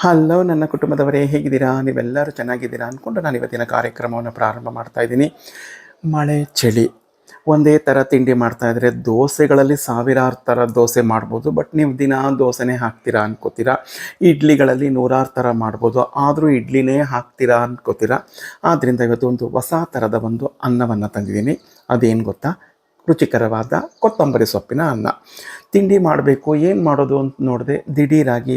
Hello ನನ್ನ ಕುಟುಂಬದವರೇ, ಹೇಗಿದ್ದೀರಾ? ನೀವೆಲ್ಲರೂ ಚೆನ್ನಾಗಿದ್ದೀರಾ ಅಂದ್ಕೊಂಡು ನಾನು ಇವತ್ತಿನ ಕಾರ್ಯಕ್ರಮವನ್ನು ಪ್ರಾರಂಭ ಮಾಡ್ತಾ ಇದ್ದೀನಿ. ಮಳೆ, ಚಳಿ, ಒಂದೇ ಥರ ತಿಂಡಿ ಮಾಡ್ತಾ ಇದ್ರೆ ದೋಸೆಗಳಲ್ಲಿ ಸಾವಿರಾರು ಥರ ದೋಸೆ ಮಾಡ್ಬೋದು, ಬಟ್ ನೀವು ದಿನ ದೋಸೆನೇ ಹಾಕ್ತೀರಾ ಅನ್ಕೋತೀರಾ? ಇಡ್ಲಿಗಳಲ್ಲಿ ನೂರಾರು ಥರ ಮಾಡ್ಬೋದು, ಆದರೂ ಇಡ್ಲಿನೇ ಹಾಕ್ತೀರಾ ಅನ್ಕೋತೀರಾ? ಆದ್ದರಿಂದ ಇವತ್ತು ಒಂದು ಹೊಸ ಥರದ ಒಂದು ಅನ್ನವನ್ನು ತಂದಿದ್ದೀನಿ. ಅದೇನು ಗೊತ್ತಾ? ರುಚಿಕರವಾದ ಕೊತ್ತಂಬರಿ ಸೊಪ್ಪಿನ ಅನ್ನ. ತಿಂಡಿ ಮಾಡಬೇಕು, ಏನು ಮಾಡೋದು ಅಂತ ನೋಡಿದೆ ದಿಢೀರಾಗಿ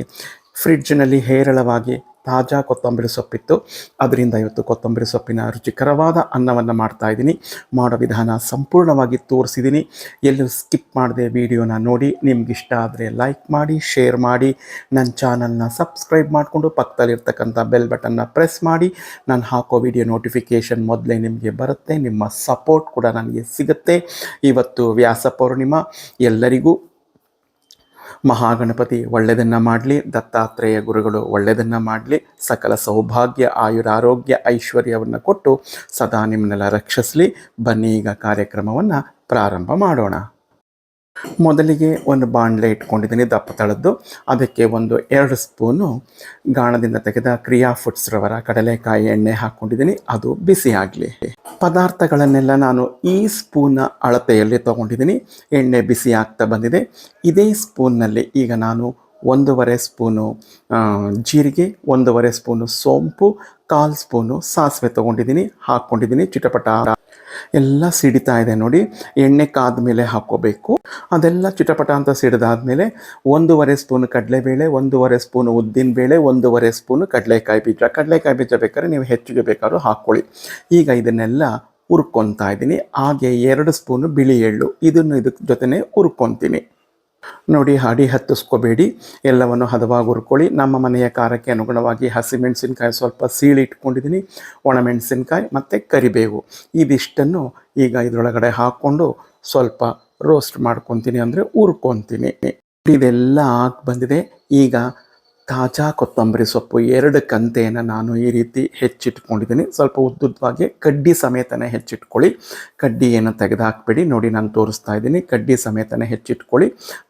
ಫ್ರಿಡ್ಜ್ನಲ್ಲಿ ಹೇರಳವಾಗಿ ತಾಜಾ ಕೊತ್ತಂಬರಿ ಸೊಪ್ಪಿತ್ತು. ಅದರಿಂದ ಇವತ್ತು ಕೊತ್ತಂಬರಿ ಸೊಪ್ಪಿನ ರುಚಿಕರವಾದ ಅನ್ನವನ್ನು ಮಾಡ್ತಾ ಇದ್ದೀನಿ. ಮಾಡೋ ವಿಧಾನ ಸಂಪೂರ್ಣವಾಗಿ ತೋರಿಸಿದ್ದೀನಿ. ಎಲ್ಲೂ ಸ್ಕಿಪ್ ಮಾಡದೆ ವಿಡಿಯೋನ ನೋಡಿ. ನಿಮ್ಗೆ ಇಷ್ಟ ಆದರೆ ಲೈಕ್ ಮಾಡಿ, ಶೇರ್ ಮಾಡಿ. ನನ್ನ ಚಾನಲ್ನ ಸಬ್ಸ್ಕ್ರೈಬ್ ಮಾಡಿಕೊಂಡು ಪಕ್ಕದಲ್ಲಿರ್ತಕ್ಕಂಥ ಬೆಲ್ ಬಟನ್ನ ಪ್ರೆಸ್ ಮಾಡಿ. ನಾನು ಹಾಕೋ ವಿಡಿಯೋ ನೋಟಿಫಿಕೇಷನ್ ಮೊದಲೇ ನಿಮಗೆ ಬರುತ್ತೆ. ನಿಮ್ಮ ಸಪೋರ್ಟ್ ಕೂಡ ನನಗೆ ಸಿಗುತ್ತೆ. ಇವತ್ತು ವ್ಯಾಸ ಪೌರ್ಣಿಮಾ ಎಲ್ಲರಿಗೂ ಮಹಾಗಣಪತಿ ಒಳ್ಳೆಯದನ್ನು ಮಾಡಲಿ. ದತ್ತಾತ್ರೇಯ ಗುರುಗಳು ಒಳ್ಳೆಯದನ್ನು ಮಾಡಲಿ. ಸಕಲ ಸೌಭಾಗ್ಯ, ಆಯುರಾರೋಗ್ಯ, ಐಶ್ವರ್ಯವನ್ನು ಕೊಟ್ಟು ಸದಾ ನಿಮ್ಮನ್ನೆಲ್ಲ ರಕ್ಷಿಸಲಿ. ಬನ್ನಿ ಈಗ ಕಾರ್ಯಕ್ರಮವನ್ನು ಪ್ರಾರಂಭ ಮಾಡೋಣ. ಮೊದಲಿಗೆ ಒಂದು ಬಾಣಲೆ ಇಟ್ಕೊಂಡಿದ್ದೀನಿ ದಪ್ಪ ತಳದ್ದು. ಅದಕ್ಕೆ ಒಂದು ಎರಡು ಸ್ಪೂನು ಗಾಣದಿಂದ ತೆಗೆದ ಕ್ರಿಯಾ ಫುಡ್ಸ್ ರವರ ಕಡಲೆಕಾಯಿ ಎಣ್ಣೆ ಹಾಕ್ಕೊಂಡಿದ್ದೀನಿ, ಅದು ಬಿಸಿ ಆಗಲಿ ಪದಾರ್ಥಗಳನ್ನೆಲ್ಲ ನಾನು ಈ ಸ್ಪೂನ್ನ ಅಳತೆಯಲ್ಲಿ ತೊಗೊಂಡಿದ್ದೀನಿ, ಎಣ್ಣೆ ಬಿಸಿ ಆಗ್ತಾ ಬಂದಿದೆ. ಇದೇ ಸ್ಪೂನ್ನಲ್ಲಿ ಈಗ ನಾನು ಒಂದೂವರೆ ಸ್ಪೂನು ಜೀರಿಗೆ, ಒಂದೂವರೆ ಸ್ಪೂನು ಸೋಂಪು, ಕಾಲು ಸ್ಪೂನು ಸಾಸಿವೆ ತೊಗೊಂಡಿದ್ದೀನಿ, ಹಾಕ್ಕೊಂಡಿದ್ದೀನಿ, ಚಿಟಪಟ. ಎಲ್ಲ ಸಿಡಿತಾ ಇದೆ ನೋಡಿ. ಎಣ್ಣೆ ಕಾದ ಮೇಲೆ ಹಾಕ್ಕೋಬೇಕು. ಅದೆಲ್ಲ ಚಿಟಪಟ ಅಂತ ಸಿಡಿದಾದ್ಮೇಲೆ ಒಂದೂವರೆ ಸ್ಪೂನ್ ಕಡಲೆಬೇಳೆ, ಒಂದೂವರೆ ಸ್ಪೂನ್ ಉದ್ದಿನಬೇಳೆ ಒಂದೂವರೆ ಸ್ಪೂನ್ ಕಡಲೆಕಾಯಿ ಬೀಜ. ಕಡಲೆಕಾಯಿ ಬೀಜ ಬೇಕಾದ್ರೆ ನೀವು ಹೆಚ್ಚಿಗೆ ಬೇಕಾದ್ರೂ ಹಾಕ್ಕೊಳ್ಳಿ. ಈಗ ಇದನ್ನೆಲ್ಲ ಹುರ್ಕೊತಾ ಇದ್ದೀನಿ. ಹಾಗೆ ಎರಡು ಸ್ಪೂನು ಬಿಳಿ ಎಳ್ಳು. ಇದನ್ನು ಇದಕ್ಕೆ ಜೊತೆನೇ ಹುರ್ಕೊತೀನಿ. ನೋಡಿ, ಹಾಡಿ ಹತ್ತಿಸ್ಕೋಬೇಡಿ. ಎಲ್ಲವನ್ನು ಹದವಾಗಿ ಹುರ್ಕೊಳ್ಳಿ. ನಮ್ಮ ಮನೆಯ ಖಾರಕ್ಕೆ ಅನುಗುಣವಾಗಿ ಹಸಿಮೆಣಸಿನ್ಕಾಯಿ ಸ್ವಲ್ಪ ಸೀಳಿ ಇಟ್ಕೊಂಡಿದ್ದೀನಿ. ಒಣಮೆಣಸಿನ್ಕಾಯಿ ಮತ್ತು ಕರಿಬೇವು. ಇದಿಷ್ಟನ್ನು ಈಗ ಇದರೊಳಗಡೆ ಹಾಕ್ಕೊಂಡು ಸ್ವಲ್ಪ ರೋಸ್ಟ್ ಮಾಡ್ಕೊತೀನಿ ಅಂದರೆ ಹುರ್ಕೊತೀನಿ. ಇದೆಲ್ಲ ಹಾಕಿ ಬಂದಿದೆ. ಈಗ ತಾಜಾ ಕೊತ್ತಂಬರಿ ಸೊಪ್ಪು ಎರಡು ಕಂತೆಯನ್ನು ನಾನು ಈ ರೀತಿ ಹೆಚ್ಚಿಟ್ಕೊಂಡಿದ್ದೀನಿ. ಸ್ವಲ್ಪ ಉದ್ದುದ್ದವಾಗಿ ಕಡ್ಡಿ ಸಮೇತನೇ ಹೆಚ್ಚಿಟ್ಕೊಳ್ಳಿ. ಕಡ್ಡಿಯನ್ನು ತೆಗೆದುಹಾಕ್ಬೇಡಿ ನೋಡಿ ನಾನು ತೋರಿಸ್ತಾ ಇದ್ದೀನಿ. ಕಡ್ಡಿ ಸಮೇತನೇ ಹೆಚ್ಚಿಟ್ಕೊಳ್ಳಿ.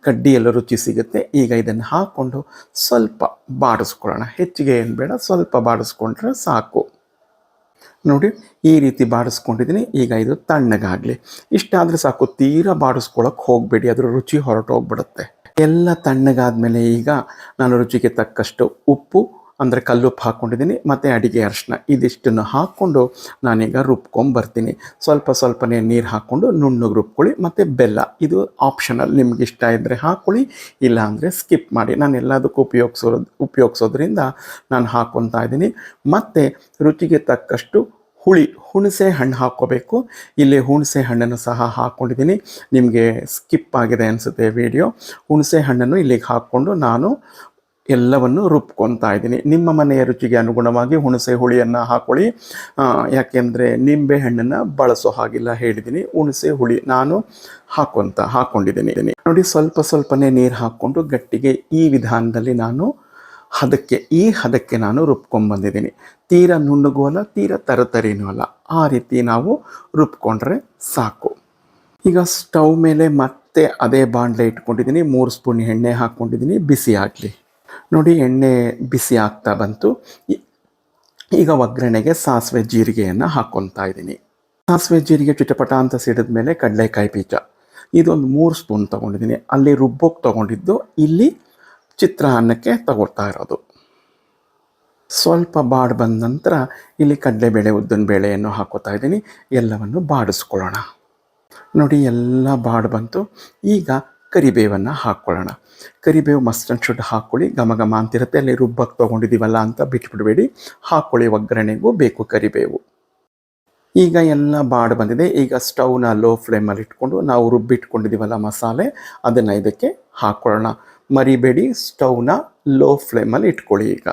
ಕಡ್ಡಿ ಎಲ್ಲ ರುಚಿ ಸಿಗುತ್ತೆ. ಈಗ ಇದನ್ನು ಹಾಕ್ಕೊಂಡು ಸ್ವಲ್ಪ ಬಾಡಿಸ್ಕೊಳ್ಳೋಣ. ಹೆಚ್ಚಿಗೆ ಏನು ಬೇಡ, ಸ್ವಲ್ಪ ಬಾಡಿಸ್ಕೊಂಡ್ರೆ ಸಾಕು. ನೋಡಿ, ಈ ರೀತಿ ಬಾಡಿಸ್ಕೊಂಡಿದ್ದೀನಿ. ಈಗ ಇದು ತಣ್ಣಗಾಗಲಿ. ಇಷ್ಟಾದರೆ ಸಾಕು, ತೀರಾ ಬಾಡಿಸ್ಕೊಳಕ್ಕೆ ಹೋಗಬೇಡಿ. ಅದರ ರುಚಿ ಹೊರಟೋಗ್ಬಿಡುತ್ತೆ. ಎಲ್ಲ ತಣ್ಣಗಾದ್ಮೇಲೆ ಈಗ ನಾನು ರುಚಿಗೆ ತಕ್ಕಷ್ಟು ಉಪ್ಪು, ಅಂದರೆ ಕಲ್ಲುಪ್ಪು ಹಾಕ್ಕೊಂಡಿದ್ದೀನಿ, ಮತ್ತು ಅಡಿಗೆ ಅರಿಶಿನ ಇದಿಷ್ಟನ್ನು ಹಾಕ್ಕೊಂಡು ನಾನೀಗ ರುಬ್ಕೊಂಬರ್ತೀನಿ. ಸ್ವಲ್ಪ ಸ್ವಲ್ಪನೇ ನೀರು ಹಾಕ್ಕೊಂಡು ನುಣ್ಣಗೆ ರುಬ್ಕೊಳ್ಳಿ, ಮತ್ತು ಬೆಲ್ಲ. ಇದು ಆಪ್ಷನಲ್ ನಿಮ್ಗೆ ಇಷ್ಟ ಇದ್ದರೆ ಹಾಕ್ಕೊಳ್ಳಿ ಇಲ್ಲ ಅಂದರೆ ಸ್ಕಿಪ್ ಮಾಡಿ. ನಾನು ಎಲ್ಲದಕ್ಕೂ ಉಪಯೋಗಿಸೋದು, ಉಪಯೋಗಿಸೋದ್ರಿಂದ ನಾನು ಹಾಕ್ಕೊತಾ ಇದ್ದೀನಿ. ಮತ್ತು ರುಚಿಗೆ ತಕ್ಕಷ್ಟು ಹುಳಿ ಹುಣಸೆ ಹಣ್ಣು ಹಾಕ್ಕೋಬೇಕು. ಇಲ್ಲಿ ಹುಣಸೆ ಹಣ್ಣನ್ನು ಸಹ ಹಾಕ್ಕೊಂಡಿದ್ದೀನಿ. ನಿಮಗೆ ಸ್ಕಿಪ್ ಆಗಿದೆ ಅನಿಸುತ್ತೆ ವಿಡಿಯೋ. ಹುಣಸೆ ಹಣ್ಣನ್ನು ಇಲ್ಲಿಗೆ ಹಾಕ್ಕೊಂಡು ನಾನು ಎಲ್ಲವನ್ನು ರುಬ್ಕೊತಾ ಇದ್ದೀನಿ. ನಿಮ್ಮ ಮನೆಯ ರುಚಿಗೆ ಅನುಗುಣವಾಗಿ ಹುಣಸೆ ಹುಳಿಯನ್ನು ಹಾಕ್ಕೊಳ್ಳಿ ಆ, ಯಾಕೆಂದರೆ ನಿಂಬೆ ಹಣ್ಣನ್ನು ಬಳಸೋ ಹಾಗಿಲ್ಲ ಹೇಳಿದ್ದೀನಿ. ಹುಣಸೆ ಹುಳಿ ನಾನು ಹಾಕ್ಕೊಂತ ಹಾಕ್ಕೊಂಡಿದ್ದೀನಿ ನೋಡಿ ಸ್ವಲ್ಪ ಸ್ವಲ್ಪನೇ ನೀರು ಹಾಕ್ಕೊಂಡು ಗಟ್ಟಿಗೆ ಈ ವಿಧಾನದಲ್ಲಿ ನಾನು ಹದಕ್ಕೆ, ಈ ಹದಕ್ಕೆ ನಾನು ರುಬ್ಕೊಂಡ್ಬಂದಿದ್ದೀನಿ ತೀರ ನುಣ್ಣಗೂ ಅಲ್ಲ, ತೀರ ತರತರಿನೂ ಅಲ್ಲ. ಆ ರೀತಿ ನಾವು ರುಬ್ಕೊಂಡ್ರೆ ಸಾಕು. ಈಗ ಸ್ಟವ್ ಮೇಲೆ ಮತ್ತೆ ಅದೇ ಬಾಣಲೆ ಇಟ್ಕೊಂಡಿದ್ದೀನಿ. ಮೂರು ಸ್ಪೂನ್ ಎಣ್ಣೆ ಹಾಕ್ಕೊಂಡಿದ್ದೀನಿ. ಬಿಸಿ ಆಗಲಿ. ನೋಡಿ, ಎಣ್ಣೆ ಬಿಸಿ ಆಗ್ತಾ ಬಂತು. ಈಗ ಒಗ್ಗರಣೆಗೆ ಸಾಸಿವೆ ಜೀರಿಗೆಯನ್ನು ಹಾಕ್ಕೊತಾ ಇದ್ದೀನಿ. ಸಾಸಿವೆ ಜೀರಿಗೆ ಚಿಟಪಟ ಅಂತ ಸಿಡಿದ ಮೇಲೆ ಕಡಲೆಕಾಯಿ ಬೀಜ. ಇದೊಂದು ಮೂರು ಸ್ಪೂನ್ ತೊಗೊಂಡಿದ್ದೀನಿ. ಅಲ್ಲಿ ರುಬ್ಬೋಕ್ಕೆ ತೊಗೊಂಡಿದ್ದು ಇಲ್ಲಿ ಚಿತ್ರಾನ್ನಕ್ಕೆ ತಗೊಳ್ತಾ ಇರೋದು. ಸ್ವಲ್ಪ ಬಾಡ್ ಬಂದ ನಂತರ ಇಲ್ಲಿ ಕಡಲೆಬೇಳೆ ಉದ್ದಿನ ಬೇಳೆಯನ್ನು ಹಾಕೋತಾ ಇದ್ದೀನಿ. ಎಲ್ಲವನ್ನು ಬಾಡಿಸ್ಕೊಳ್ಳೋಣ. ನೋಡಿ, ಎಲ್ಲ ಬಾಡ್ ಬಂತು. ಈಗ ಕರಿಬೇವನ್ನು ಹಾಕ್ಕೊಳ್ಳೋಣ. ಕರಿಬೇವು ಮಸ್ಟ್ ಆ್ಯಂಡ್ ಶುಡ್ ಹಾಕ್ಕೊಳ್ಳಿ. ಘಮ ಘಮ ಅಂತಿರುತ್ತೆ. ಅಲ್ಲಿ ರುಬ್ಬಕ್ಕೆ ತೊಗೊಂಡಿದ್ದೀವಲ್ಲ ಅಂತ ಬಿಟ್ಬಿಡಬೇಡಿ. ಹಾಕ್ಕೊಳ್ಳಿ ಒಗ್ಗರಣೆಗೂ ಬೇಕು ಕರಿಬೇವು. ಈಗ ಎಲ್ಲ ಬಾಡ್ ಬಂದಿದೆ. ಈಗ ಸ್ಟವ್ನ ಲೋ ಫ್ಲೇಮಲ್ಲಿ ಇಟ್ಕೊಂಡು ನಾವು ರುಬ್ಬಿಟ್ಕೊಂಡಿದ್ದೀವಲ್ಲ ಮಸಾಲೆ, ಅದನ್ನು ಇದಕ್ಕೆ ಹಾಕ್ಕೊಳ್ಳೋಣ. ಮರಿಬೇಡಿ, ಸ್ಟವ್ನ ಲೋ ಫ್ಲೇಮಲ್ಲಿ ಇಟ್ಕೊಳ್ಳಿ ಈಗ.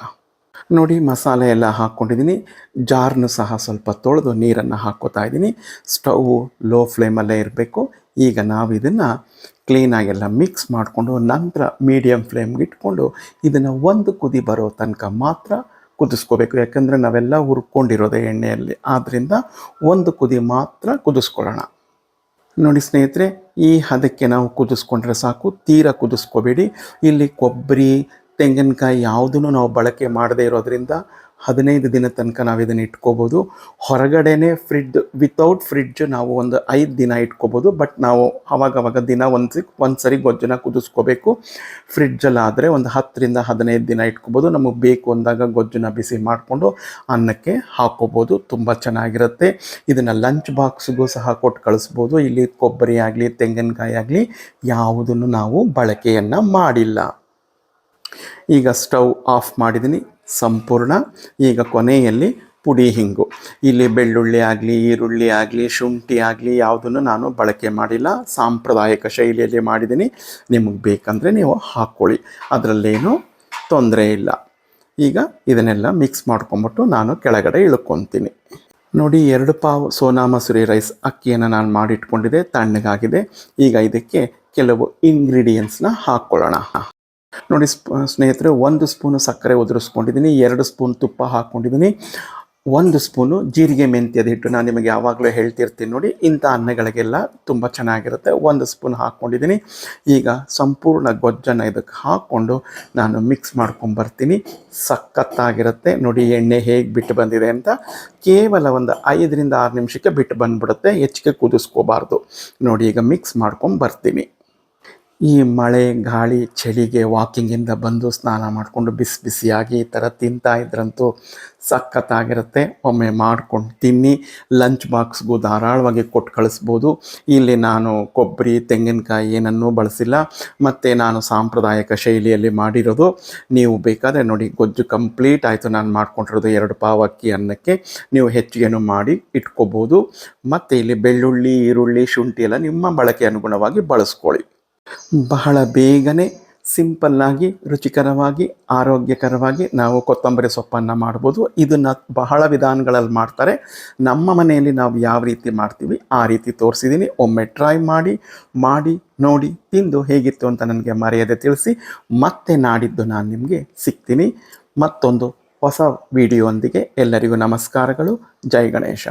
ನೋಡಿ, ಮಸಾಲೆ ಎಲ್ಲ ಹಾಕ್ಕೊಂಡಿದ್ದೀನಿ. ಜಾರ್ನು ಸಹ ಸ್ವಲ್ಪ ತೊಳೆದು ನೀರನ್ನು ಹಾಕ್ಕೋತಾ ಇದ್ದೀನಿ. ಸ್ಟೌವ್ ಲೋ ಫ್ಲೇಮಲ್ಲೇ ಇರಬೇಕು. ಈಗ ನಾವು ಇದನ್ನು ಕ್ಲೀನಾಗೆಲ್ಲ ಮಿಕ್ಸ್ ಮಾಡಿಕೊಂಡು ನಂತರ ಮೀಡಿಯಮ್ ಫ್ಲೇಮ್ಗೆ ಇಟ್ಕೊಂಡು ಇದನ್ನು ಒಂದು ಕುದಿ ಬರೋ ತನಕ ಮಾತ್ರ ಕುದಿಸ್ಕೋಬೇಕು. ಯಾಕಂದರೆ ನಾವೆಲ್ಲ ಹುರ್ಕೊಂಡಿರೋದೇ ಎಣ್ಣೆಯಲ್ಲಿ. ಆದ್ದರಿಂದ ಒಂದು ಕುದಿ ಮಾತ್ರ ಕುದಿಸ್ಕೊಳ್ಳೋಣ. ನೋಡಿ ಸ್ನೇಹಿತರೆ, ಈ ಹದಕ್ಕೆ ನಾವು ಕುದಿಸ್ಕೊಂಡ್ರೆ ಸಾಕು, ತೀರ ಕುದಿಸ್ಕೋಬೇಡಿ. ಇಲ್ಲಿ ಕೊಬ್ಬರಿ, ತೆಂಗಿನಕಾಯಿ ಯಾವುದನ್ನು ನಾವು ಬಳಕೆ ಮಾಡದೇ ಇರೋದ್ರಿಂದ ಹದಿನೈದು ದಿನ ತನಕ ನಾವು ಇದನ್ನು ಇಟ್ಕೋಬೋದು. ಹೊರಗಡೆನೇ ಫ್ರಿಡ್ಜ್ ವಿತೌಟ್ ಫ್ರಿಡ್ಜ್ ನಾವು ಒಂದು ಐದು ದಿನ ಇಟ್ಕೋಬೋದು. ಬಟ್ ನಾವು ಅವಾಗವಾಗ ದಿನ ಒಂದು ಒಂದು ಸರಿ ಗೊಜ್ಜನ್ನ ಕುದಿಸ್ಕೋಬೇಕು. ಫ್ರಿಡ್ಜಲ್ಲಾದರೆ ಒಂದು ಹತ್ತರಿಂದ ಹದಿನೈದು ದಿನ ಇಟ್ಕೋಬೋದು. ನಮಗೆ ಬೇಕು ಅಂದಾಗ ಗೊಜ್ಜನ್ನ ಬಿಸಿ ಮಾಡಿಕೊಂಡು ಅನ್ನಕ್ಕೆ ಹಾಕ್ಕೋಬೋದು ತುಂಬ ಚೆನ್ನಾಗಿರುತ್ತೆ. ಇದನ್ನು ಲಂಚ್ ಬಾಕ್ಸ್ಗೂ ಸಹ ಕೊಟ್ಟು ಕಳಿಸ್ಬೋದು. ಇಲ್ಲಿ ಕೊಬ್ಬರಿ ಆಗಲಿ, ತೆಂಗಿನಕಾಯಿ ಆಗಲಿ, ಯಾವುದನ್ನು ನಾವು ಬಳಕೆಯನ್ನು ಮಾಡಿಲ್ಲ. ಈಗ ಸ್ಟವ್ ಆಫ್ ಮಾಡಿದ್ದೀನಿ ಸಂಪೂರ್ಣ. ಈಗ ಕೊನೆಯಲ್ಲಿ ಪುಡಿ ಹಿಂಗು. ಇಲ್ಲಿ ಬೆಳ್ಳುಳ್ಳಿ ಆಗಲಿ, ಈರುಳ್ಳಿ ಆಗಲಿ, ಶುಂಠಿ ಆಗಲಿ ಯಾವುದನ್ನು ನಾನು ಬಳಕೆ ಮಾಡಿಲ್ಲ. ಸಾಂಪ್ರದಾಯಿಕ ಶೈಲಿಯಲ್ಲಿ ಮಾಡಿದ್ದೀನಿ. ನಿಮಗೆ ಬೇಕಂದರೆ ನೀವು ಹಾಕ್ಕೊಳ್ಳಿ ಅದರಲ್ಲೇನು ತೊಂದರೆ ಇಲ್ಲ. ಈಗ ಇದನ್ನೆಲ್ಲ ಮಿಕ್ಸ್ ಮಾಡ್ಕೊಂಬಿಟ್ಟು ನಾನು ಕೆಳಗಡೆ ಇಳ್ಕೊತೀನಿ. ನೋಡಿ, ಎರಡು ಪಾವು ಸೋನಾ ಮಸೂರಿ ರೈಸ್ ಅಕ್ಕಿಯನ್ನು ನಾನು ಮಾಡಿಟ್ಕೊಂಡಿದ್ದೆ, ತಣ್ಣಗಾಗಿದೆ. ಈಗ ಇದಕ್ಕೆ ಕೆಲವು ಇಂಗ್ರೀಡಿಯೆಂಟ್ಸ್ನ ಹಾಕ್ಕೊಳ್ಳೋಣ ನೋಡಿ ಸ್ಪ, ಸ್ನೇಹಿತರೆ, ಒಂದು ಸ್ಪೂನು ಸಕ್ಕರೆ ಉದುರಿಸ್ಕೊಂಡಿದ್ದೀನಿ, ಎರಡು ಸ್ಪೂನ್ ತುಪ್ಪ ಹಾಕ್ಕೊಂಡಿದ್ದೀನಿ, ಒಂದು ಸ್ಪೂನು ಜೀರಿಗೆ ಮೆಂತ್ಯದ ಹಿಟ್ಟು ನಾನು ನಿಮಗೆ ಯಾವಾಗಲೂ ಹೇಳ್ತಿರ್ತೀನಿ ನೋಡಿ, ಇಂಥ ಅನ್ನಗಳಿಗೆಲ್ಲ ತುಂಬ ಚೆನ್ನಾಗಿರುತ್ತೆ. ಒಂದು ಸ್ಪೂನ್ ಹಾಕ್ಕೊಂಡಿದ್ದೀನಿ, ಈಗ ಸಂಪೂರ್ಣ ಗೊಜ್ಜನ್ನು ಇದಕ್ಕೆ ಹಾಕ್ಕೊಂಡು ನಾನು ಮಿಕ್ಸ್ ಮಾಡ್ಕೊಂಬರ್ತೀನಿ. ಸಖತ್ತಾಗಿರುತ್ತೆ. ನೋಡಿ, ಎಣ್ಣೆ ಹೇಗೆ ಬಿಟ್ಟು ಬಂದಿದೆ ಅಂತ ಕೇವಲ ಒಂದು ಐದರಿಂದ ಆರು ನಿಮಿಷಕ್ಕೆ ಬಿಟ್ಟು ಬಂದುಬಿಡುತ್ತೆ. ಹೆಚ್ಚಿಗೆ ಕುದಿಸ್ಕೋಬಾರ್ದು. ನೋಡಿ, ಈಗ ಮಿಕ್ಸ್ ಮಾಡ್ಕೊಂಡು ಬರ್ತೀನಿ ಈ ಮಳೆ, ಗಾಳಿ, ಚಳಿಗೆ ವಾಕಿಂಗಿಂದ ಬಂದು ಸ್ನಾನ ಮಾಡಿಕೊಂಡು ಬಿಸಿ ಬಿಸಿಯಾಗಿ ಈ ಥರ ತಿಂತಾ ಇದ್ರಂತೂ ಸಖತ್ತಾಗಿರುತ್ತೆ. ಒಮ್ಮೆ ಮಾಡ್ಕೊಂಡು ತಿನ್ನಿ ಲಂಚ್ ಬಾಕ್ಸ್ಗೂ ಧಾರಾಳವಾಗಿ ಕೊಟ್ಟು ಕಳಿಸ್ಬೋದು. ಇಲ್ಲಿ ನಾನು ಕೊಬ್ಬರಿ, ತೆಂಗಿನಕಾಯಿ ಏನನ್ನೂ ಬಳಸಿಲ್ಲ. ಮತ್ತು ನಾನು ಸಾಂಪ್ರದಾಯಿಕ ಶೈಲಿಯಲ್ಲಿ ಮಾಡಿರೋದು. ನೀವು ಬೇಕಾದರೆ ನೋಡಿ, ಗೊಜ್ಜು ಕಂಪ್ಲೀಟ್ ಆಯಿತು. ನಾನು ಮಾಡ್ಕೊಂಡಿರೋದು ಎರಡು ಪಾವು ಅಕ್ಕಿ ಅನ್ನಕ್ಕೆ. ನೀವು ಹೆಚ್ಚಿಗೆನೂ ಮಾಡಿ ಇಟ್ಕೋಬೋದು. ಮತ್ತು ಇಲ್ಲಿ ಬೆಳ್ಳುಳ್ಳಿ, ಈರುಳ್ಳಿ, ಶುಂಠಿ ಎಲ್ಲ ನಿಮ್ಮ ಬಳಕೆ ಅನುಗುಣವಾಗಿ ಬಳಸ್ಕೊಳ್ಳಿ. ಬಹಳ ಬೇಗನೆ ಸಿಂಪಲ್ಲಾಗಿ ರುಚಿಕರವಾಗಿ, ಆರೋಗ್ಯಕರವಾಗಿ ನಾವು ಕೊತ್ತಂಬರಿ ಸೊಪ್ಪನ್ನು ಮಾಡ್ಬೋದು. ಇದನ್ನು ಬಹಳ ವಿಧಾನಗಳಲ್ಲಿ ಮಾಡ್ತಾರೆ. ನಮ್ಮ ಮನೆಯಲ್ಲಿ ನಾವು ಯಾವ ರೀತಿ ಮಾಡ್ತೀವಿ, ಆ ರೀತಿ ತೋರಿಸಿದ್ದೀನಿ ಒಮ್ಮೆ ಟ್ರೈ ಮಾಡಿ ಮಾಡಿ, ನೋಡಿ, ತಿಂದು ಹೇಗಿತ್ತು ಅಂತ ನನಗೆ ಮರೆಯದೆ ತಿಳಿಸಿ, ಮತ್ತೆ ನಾಡಿದ್ದು ನಾನು ನಿಮಗೆ ಸಿಗ್ತೀನಿ. ಮತ್ತೊಂದು ಹೊಸ ವಿಡಿಯೋಂದಿಗೆ ಎಲ್ಲರಿಗೂ ನಮಸ್ಕಾರಗಳು. ಜೈ ಗಣೇಶ.